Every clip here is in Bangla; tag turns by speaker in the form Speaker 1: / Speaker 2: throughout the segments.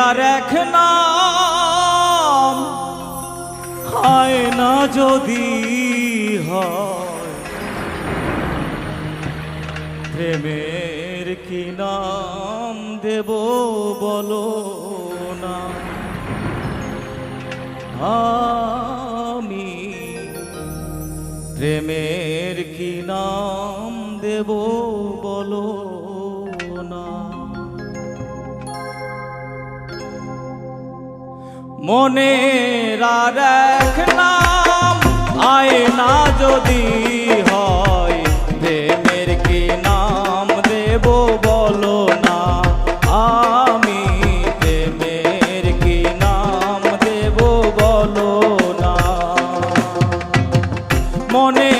Speaker 1: আর এক নাম হয় না যদি হয়। প্রেমের কি নাম দেব বলো না? আমি প্রেমের কি নাম দেব বলো আর এক নাম, আয়না যদি হয়, প্রেমের কি নাম দেব বলো না? আমি প্রেমের কি নাম দেব বলো না? মনের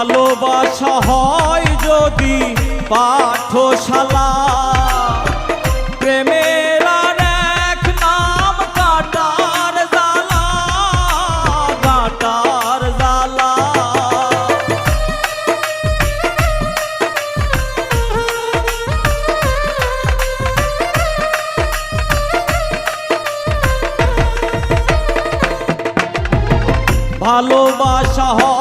Speaker 1: ভালোবাসা হয় যদি পাঠশালা। প্রেমের কাটার ভালোবাসা হয়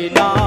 Speaker 1: প্রেমের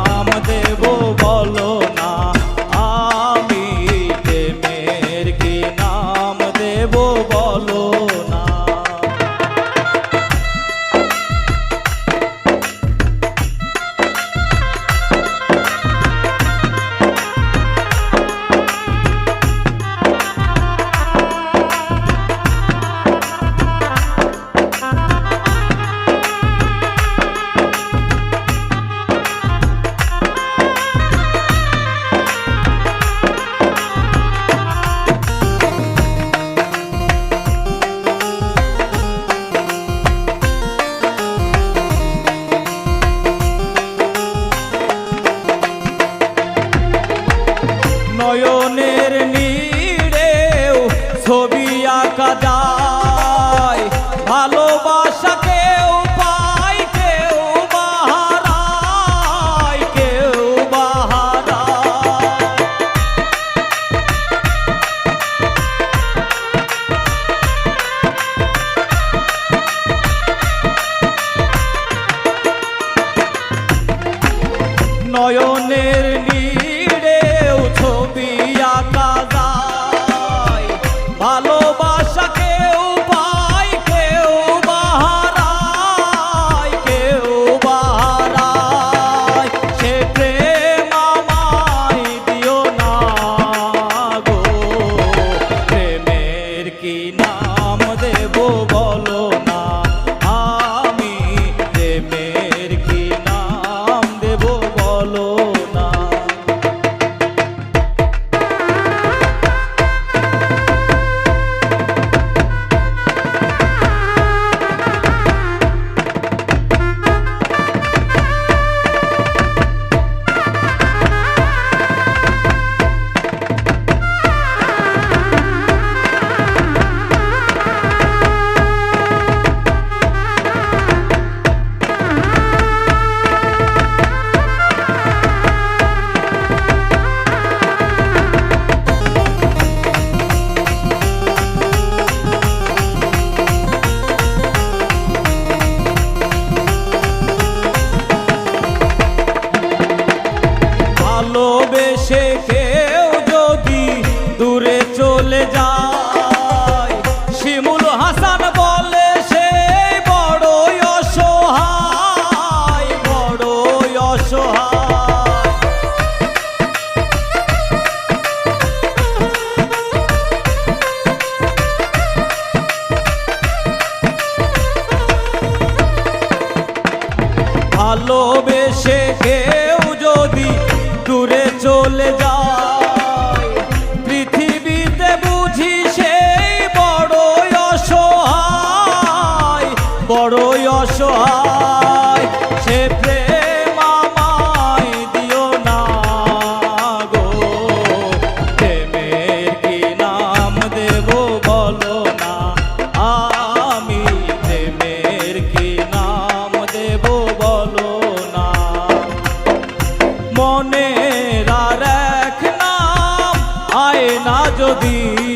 Speaker 1: ভালোবেসে দিন